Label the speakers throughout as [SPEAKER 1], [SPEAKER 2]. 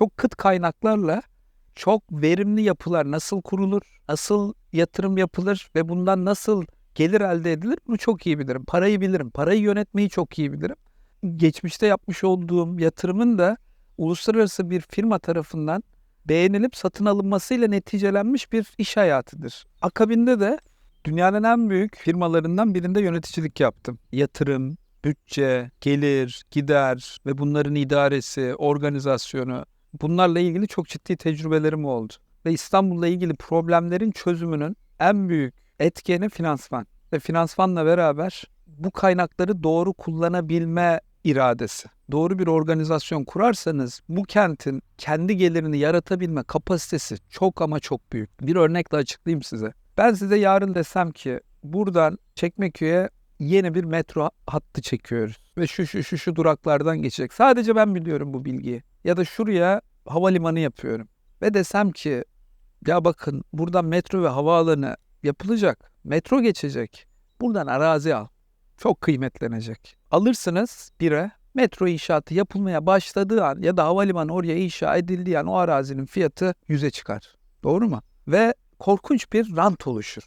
[SPEAKER 1] çok kıt kaynaklarla çok verimli yapılar nasıl kurulur, nasıl yatırım yapılır ve bundan nasıl gelir elde edilir bunu çok iyi bilirim. Parayı bilirim, parayı yönetmeyi çok iyi bilirim. Geçmişte yapmış olduğum yatırımın da uluslararası bir firma tarafından beğenilip satın alınmasıyla neticelenmiş bir iş hayatıdır. Akabinde de dünyanın en büyük firmalarından birinde yöneticilik yaptım. Yatırım, bütçe, gelir, gider ve bunların idaresi, organizasyonu bunlarla ilgili çok ciddi tecrübelerim oldu. Ve İstanbul'la ilgili problemlerin çözümünün en büyük etkeni finansman. Ve finansmanla beraber bu kaynakları doğru kullanabilme iradesi. Doğru bir organizasyon kurarsanız bu kentin kendi gelirini yaratabilme kapasitesi çok ama çok büyük. Bir örnekle açıklayayım size. Ben size yarın desem ki buradan Çekmeköy'e yeni bir metro hattı çekiyoruz. Ve şu şu şu şu duraklardan geçecek. Sadece ben biliyorum bu bilgiyi. Ya da şuraya havalimanı yapıyorum. Ve desem ki ya bakın buradan metro ve havaalanı yapılacak. Metro geçecek. Buradan arazi al. Çok kıymetlenecek. Alırsınız bire metro inşaatı yapılmaya başladığı an ya da havalimanı oraya inşa edildiği an o arazinin fiyatı yüze çıkar. Doğru mu? Ve korkunç bir rant oluşur.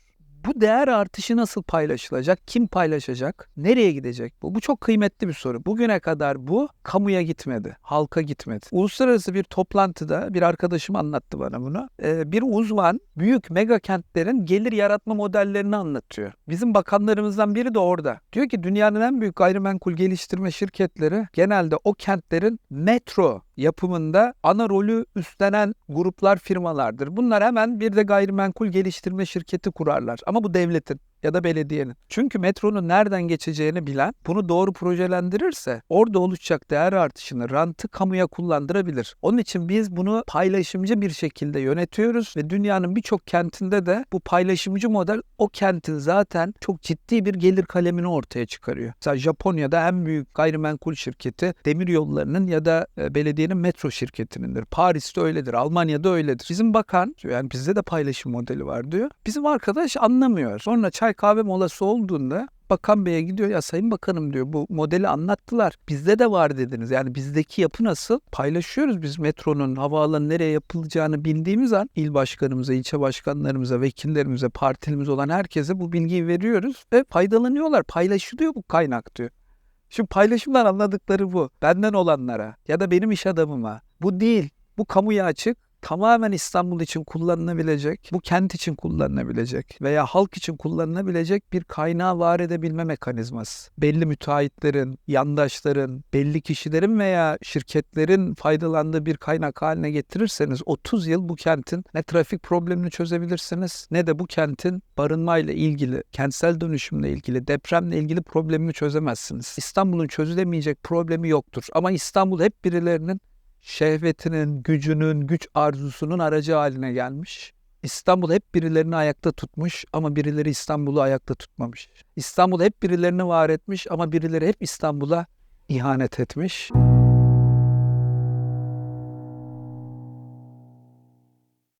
[SPEAKER 1] Bu değer artışı nasıl paylaşılacak? Kim paylaşacak? Nereye gidecek bu? Bu çok kıymetli bir soru. Bugüne kadar bu kamuya gitmedi, halka gitmedi. Uluslararası bir toplantıda bir arkadaşım anlattı bana bunu. Ee, bir uzman büyük mega kentlerin gelir yaratma modellerini anlatıyor. Bizim bakanlarımızdan biri de orada. Diyor ki dünyanın en büyük gayrimenkul geliştirme şirketleri genelde o kentlerin metro yapımında ana rolü üstlenen gruplar, firmalardır. Bunlar hemen bir de gayrimenkul geliştirme şirketi kurarlar. Ama bu devletin ya da belediyenin. Çünkü metronun nereden geçeceğini bilen bunu doğru projelendirirse orada oluşacak değer artışını, rantı kamuya kullandırabilir. Onun için biz bunu paylaşımcı bir şekilde yönetiyoruz ve dünyanın birçok kentinde de bu paylaşımcı model o kentin zaten çok ciddi bir gelir kalemini ortaya çıkarıyor. Mesela Japonya'da en büyük gayrimenkul şirketi demir yollarının ya da e, belediyenin metro şirketinindir. Paris'te öyledir, Almanya'da öyledir. Bizim bakan yani bizde de paylaşım modeli var diyor. Bizim arkadaş anlamıyor. Sonra çay kahve molası olduğunda Bakan Bey'e gidiyor ya Sayın Bakanım diyor bu modeli anlattılar. Bizde de var dediniz. Yani bizdeki yapı nasıl? Paylaşıyoruz biz metronun havaalanı nereye yapılacağını bildiğimiz an il başkanımıza, ilçe başkanlarımıza, vekillerimize, partilimiz olan herkese bu bilgiyi veriyoruz ve faydalanıyorlar. Paylaşılıyor bu kaynak diyor. Şimdi paylaşımdan anladıkları bu. Benden olanlara ya da benim iş adamıma. Bu değil. Bu kamuya açık tamamen İstanbul için kullanılabilecek, bu kent için kullanılabilecek veya halk için kullanılabilecek bir kaynağı var edebilme mekanizması. Belli müteahhitlerin, yandaşların, belli kişilerin veya şirketlerin faydalandığı bir kaynak haline getirirseniz 30 yıl bu kentin ne trafik problemini çözebilirsiniz ne de bu kentin barınmayla ilgili, kentsel dönüşümle ilgili, depremle ilgili problemini çözemezsiniz. İstanbul'un çözülemeyecek problemi yoktur. Ama İstanbul hep birilerinin şehvetinin, gücünün, güç arzusunun aracı haline gelmiş. İstanbul hep birilerini ayakta tutmuş ama birileri İstanbul'u ayakta tutmamış. İstanbul hep birilerini var etmiş ama birileri hep İstanbul'a ihanet etmiş.